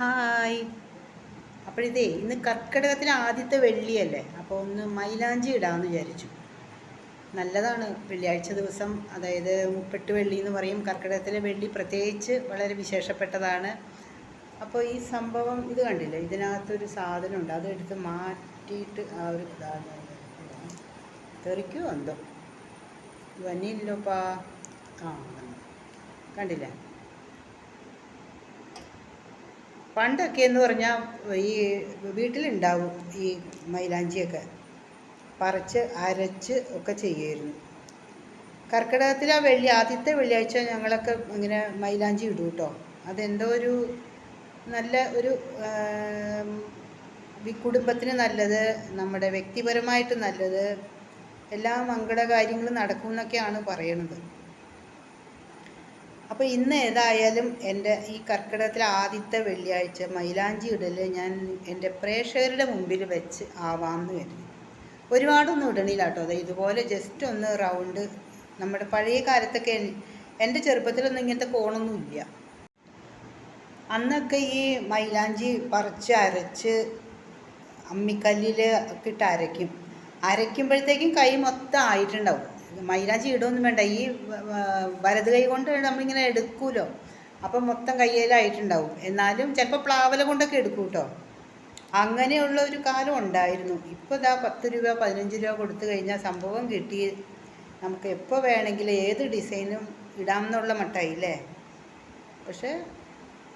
Hi. അപ്പോഴിതേ ഇന്ന് കർക്കിടകത്തിന് ആദ്യത്തെ വെള്ളിയല്ലേ? അപ്പോൾ ഒന്ന് മൈലാഞ്ചി ഇടാമെന്ന് വിചാരിച്ചു. നല്ലതാണ് വെള്ളിയാഴ്ച ദിവസം. അതായത് മുപ്പെട്ട് വെള്ളി എന്ന് പറയും. കർക്കിടകത്തിലെ വെള്ളി പ്രത്യേകിച്ച് വളരെ വിശേഷപ്പെട്ടതാണ്. അപ്പോൾ ഈ സംഭവം ഇത് കണ്ടില്ലേ? ഇതിനകത്തൊരു സാധനമുണ്ട്. അത് എടുത്ത് മാറ്റിയിട്ട് ആ ഒരു ഇതാണ്. തെറിക്കുമോ എന്തോ? വന്നില്ലോപ്പാ ആ കണ്ടില്ലേ? പണ്ടൊക്കെ എന്ന് പറഞ്ഞാൽ ഈ വീട്ടിലുണ്ടാവും ഈ മൈലാഞ്ചിയൊക്കെ. പറിച്ച് അരച്ച് ഒക്കെ ചെയ്യുമായിരുന്നു കർക്കിടകത്തിൽ ആ വെള്ളി ആദ്യത്തെ വെള്ളിയാഴ്ച ഞങ്ങളൊക്കെ ഇങ്ങനെ മൈലാഞ്ചി ഇടും കേട്ടോ. അതെന്തോ ഒരു നല്ല ഒരു കുടുംബത്തിന് നല്ലത് നമ്മുടെ വ്യക്തിപരമായിട്ട് നല്ലത് എല്ലാ മംഗളകാര്യങ്ങളും നടക്കും എന്നൊക്കെയാണ് പറയണത്. അപ്പോൾ ഇന്ന് ഏതായാലും എന്റെ ഈ കർക്കിടകത്തിലെ ആദ്യത്തെ വെള്ളിയാഴ്ച മൈലാഞ്ചി ഇടൽ ഞാൻ എന്റെ പ്രേക്ഷകരുടെ മുമ്പിൽ വെച്ച് ആവാമെന്ന് വരുന്നു ഒരുപാടൊന്നും ഇടണില്ല കേട്ടോ. അതെ ഇതുപോലെ ജസ്റ്റ് ഒന്ന് റൗണ്ട് നമ്മുടെ പഴയ കാലത്തൊക്കെ എന്റെ ചെറുപ്പത്തിലൊന്നും ഇങ്ങനത്തെ കോണൊന്നും ഇല്ല. അന്നൊക്കെ ഈ മൈലാഞ്ചി പറിച്ച് അരച്ച് അമ്മിക്കല്ലിൽ ഇട്ട് അരയ്ക്കും. അരയ്ക്കുമ്പോഴത്തേക്കും കൈ മൊത്തം ആയിട്ടുണ്ടാവും. മൈലാഞ്ചി ഇടൊന്നും വേണ്ട. ഈ വലത് കൈ കൊണ്ട് നമ്മളിങ്ങനെ എടുക്കൂലോ? അപ്പം മൊത്തം കയ്യിലായിട്ടുണ്ടാവും. എന്നാലും ചിലപ്പോൾ പ്ലാവല കൊണ്ടൊക്കെ എടുക്കും കേട്ടോ അങ്ങനെയുള്ള ഒരു കാലം ഉണ്ടായിരുന്നു. ഇപ്പോൾ ഇതാ പത്ത് രൂപ പതിനഞ്ച് രൂപ കൊടുത്തു കഴിഞ്ഞാൽ സംഭവം കിട്ടി. നമുക്ക് എപ്പോൾ വേണമെങ്കിലും ഏത് ഡിസൈനും ഇടാമെന്നുള്ള മട്ടായി അല്ലേ പക്ഷേ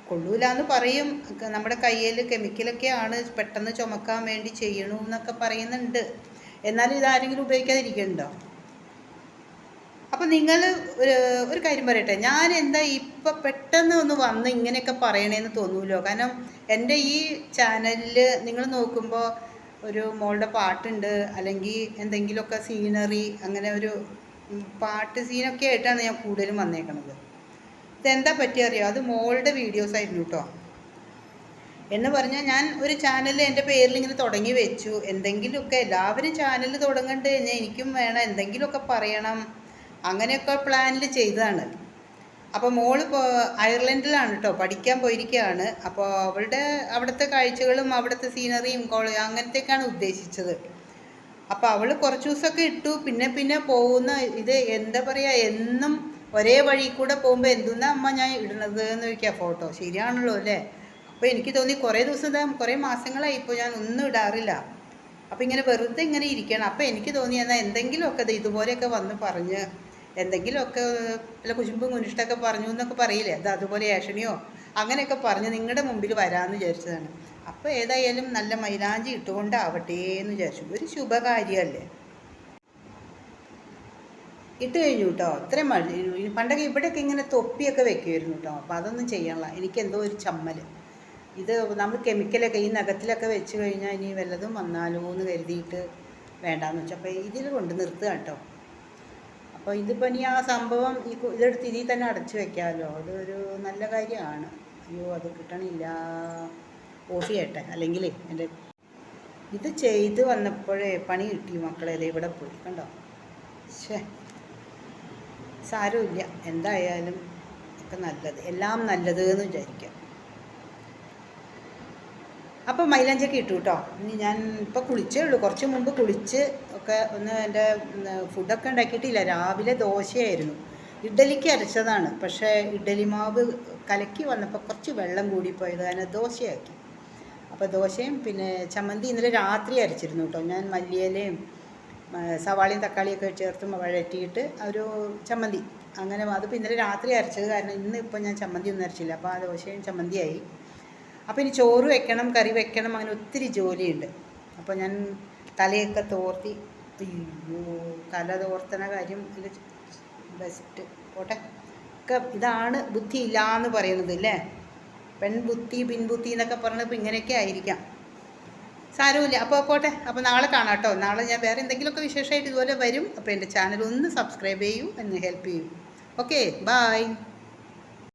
കൊള്ളൂല എന്ന് പറയും നമ്മുടെ കയ്യിൽ കെമിക്കലൊക്കെയാണ് പെട്ടെന്ന് ചുമക്കാൻ വേണ്ടി ചെയ്യണു എന്നൊക്കെ പറയുന്നുണ്ട്. എന്നാലും ഇതാരെങ്കിലും ഉപയോഗിക്കാതിരിക്കുന്നുണ്ടോ നിങ്ങൾ ഒരു കാര്യം പറയട്ടെ. ഞാൻ എന്താ ഇപ്പം പെട്ടെന്ന് ഒന്ന് വന്ന് ഇങ്ങനെയൊക്കെ പറയണേന്ന് തോന്നൂലോ? കാരണം എന്റെ ഈ ചാനലിൽ നിങ്ങൾ നോക്കുമ്പോൾ ഒരു മോളുടെ പാട്ടുണ്ട് അല്ലെങ്കിൽ എന്തെങ്കിലുമൊക്കെ സീനറി അങ്ങനെ ഒരു പാട്ട് സീനൊക്കെ ആയിട്ടാണ് ഞാൻ കൂടുതലും വന്നേക്കണത്. ഇതെന്താ പറ്റിയറിയോ അത് മോളുടെ വീഡിയോസ് ആയിരുന്നു കേട്ടോ എന്ന് പറഞ്ഞാൽ ഞാൻ ഒരു ചാനൽ എന്റെ പേരിൽ ഇങ്ങനെ തുടങ്ങി വെച്ചു. എന്തെങ്കിലുമൊക്കെ എല്ലാവരും ചാനൽ തുടങ്ങണ്ട്. എനിക്കും വേണം. എന്തെങ്കിലുമൊക്കെ പറയണം. അങ്ങനെയൊക്കെ പ്ലാനിൽ ചെയ്തതാണ്. അപ്പോൾ മോൾ അയർലൻഡിലാണ് കേട്ടോ പഠിക്കാൻ പോയിരിക്കുകയാണ് അപ്പോൾ അവളുടെ അവിടുത്തെ കാഴ്ചകളും അവിടുത്തെ സീനറിയും കോളേജ് അങ്ങനത്തേക്കാണ് ഉദ്ദേശിച്ചത്. അപ്പോൾ അവൾ കുറച്ച് ദിവസമൊക്കെ ഇട്ടു. പിന്നെ പിന്നെ പോകുന്ന ഇത് എന്താ പറയുക എന്നും ഒരേ വഴി കൂടെ പോകുമ്പോൾ എന്തുന്നാ അമ്മ ഞാൻ ഇടുന്നത് എന്ന് ചോദിക്കുക ഫോട്ടോ ശരിയാണല്ലോ അല്ലേ? അപ്പോൾ എനിക്ക് തോന്നി കുറേ ദിവസം കുറേ മാസങ്ങളായി ഇപ്പോൾ ഞാൻ ഒന്നും ഇടാറില്ല. അപ്പോൾ ഇങ്ങനെ വെറുതെ ഇങ്ങനെ ഇരിക്കണം അപ്പോൾ എനിക്ക് തോന്നി എന്നാൽ എന്തെങ്കിലുമൊക്കെ ഇതുപോലെയൊക്കെ വന്ന് പറഞ്ഞ് എന്തെങ്കിലുമൊക്കെ വല്ല കുശുമ്പും കുനിഷ്ടമൊക്കെ പറഞ്ഞു എന്നൊക്കെ പറയില്ലേ? അത് അതുപോലെ ഏഷണിയോ? അങ്ങനെയൊക്കെ പറഞ്ഞ് നിങ്ങളുടെ മുമ്പിൽ വരാമെന്ന് വിചാരിച്ചതാണ്. അപ്പോൾ ഏതായാലും നല്ല മൈലാഞ്ചി ഇട്ടുകൊണ്ടാവട്ടെ എന്ന് വിചാരിച്ചു. ഒരു ശുഭകാര്യമല്ലേ? ഇട്ട് കഴിഞ്ഞു കേട്ടോ ഇത്രയും മഴ പണ്ടൊക്കെ ഇവിടെയൊക്കെ ഇങ്ങനെ തൊപ്പിയൊക്കെ വെക്കുമായിരുന്നു കേട്ടോ അപ്പോൾ അതൊന്നും ചെയ്യണില്ല എനിക്കെന്തോ ഒരു ചമ്മൽ ഇത് നമ്മൾ കെമിക്കലൊക്കെ ഈ നഖത്തിലൊക്കെ വെച്ച് കഴിഞ്ഞാൽ ഇനി വല്ലതും വന്നാലോ എന്ന് കരുതിയിട്ട് വേണ്ടാന്ന് വെച്ചു. അപ്പോൾ ഇതിൽ കൊണ്ട് നിർത്തുക കേട്ടോ അപ്പോൾ ഇതിപ്പോൾ ഇനി ആ സംഭവം ഈ ഇതെടുത്ത് ഇതിൽ തന്നെ അടച്ചു വെക്കാമല്ലോ. അതൊരു നല്ല കാര്യമാണ്. അയ്യോ അത് കിട്ടണില്ല. ഓഫ് ചെയ്യട്ടെ അല്ലെങ്കിൽ എന്റെ ഇത് ചെയ്ത് വന്നപ്പോഴേ പണി കിട്ടി മക്കളെ. ഇവിടെ പോയി. കണ്ടോ? ശേ സാരമില്ല. എന്തായാലും ഒക്കെ നല്ലത്. എല്ലാം നല്ലത് എന്ന് വിചാരിക്കാം. അപ്പോൾ മൈലാഞ്ചൊക്കെ ഇട്ടു കേട്ടോ. ഇനി ഞാൻ ഇപ്പോൾ കുളിച്ചേ ഉള്ളൂ. കുറച്ച് മുമ്പ് കുളിച്ച് ഒക്കെ ഒന്ന് എന്റെ ഫുഡൊക്കെ ഉണ്ടാക്കിയിട്ടില്ല. രാവിലെ ദോശയായിരുന്നു. ഇഡ്ഡലിക്ക് അരച്ചതാണ്. പക്ഷേ ഇഡ്ഡലി മാവ് കലക്കി വന്നപ്പോൾ കുറച്ച് വെള്ളം കൂടിപ്പോയത് കാരണം ദോശയാക്കി. അപ്പോൾ ദോശയും പിന്നെ ചമ്മന്തി ഇന്നലെ രാത്രി അരച്ചിരുന്നു കേട്ടോ. ഞാൻ മല്ലിയിലയും സവാളയും തക്കാളിയൊക്കെ ചേർത്ത് വഴറ്റിയിട്ട് ഒരു ചമ്മന്തി. അങ്ങനെ അതിപ്പോൾ ഇന്നലെ രാത്രി അരച്ചത് കാരണം ഇന്ന് ഇപ്പോൾ ഞാൻ ചമ്മന്തി ഒന്നും അരച്ചില്ല. അപ്പോൾ ആ ദോശയും ചമ്മന്തിയായി. അപ്പോൾ ഇനി ചോറ് വെക്കണം കറി വെക്കണം അങ്ങനെ ഒത്തിരി ജോലിയുണ്ട്. അപ്പോൾ ഞാൻ തലയൊക്കെ തോർത്തി അയ്യോ തലതോർത്തന കാര്യം ഇത് ബെസ്റ്റ് പോട്ടെ. ഒക്കെ ഇതാണ് ബുദ്ധി ഇല്ലാന്ന് പറയുന്നത് അല്ലേ? പെൺബുദ്ധി പിൻബുദ്ധി എന്നൊക്കെ പറയുന്നത് ഇപ്പം ഇങ്ങനെയൊക്കെ ആയിരിക്കാം. സാരമില്ല. അപ്പോൾ പോട്ടെ. അപ്പോൾ നാളെ കാണാം കേട്ടോ നാളെ ഞാൻ വേറെ എന്തെങ്കിലുമൊക്കെ വിശേഷമായിട്ട് ഇതുപോലെ വരും. അപ്പോൾ എന്റെ ചാനൽ ഒന്ന് സബ്സ്ക്രൈബ് ചെയ്യൂ. എന്നെ ഹെൽപ്പ് ചെയ്യൂ. ഓക്കെ. ബായ്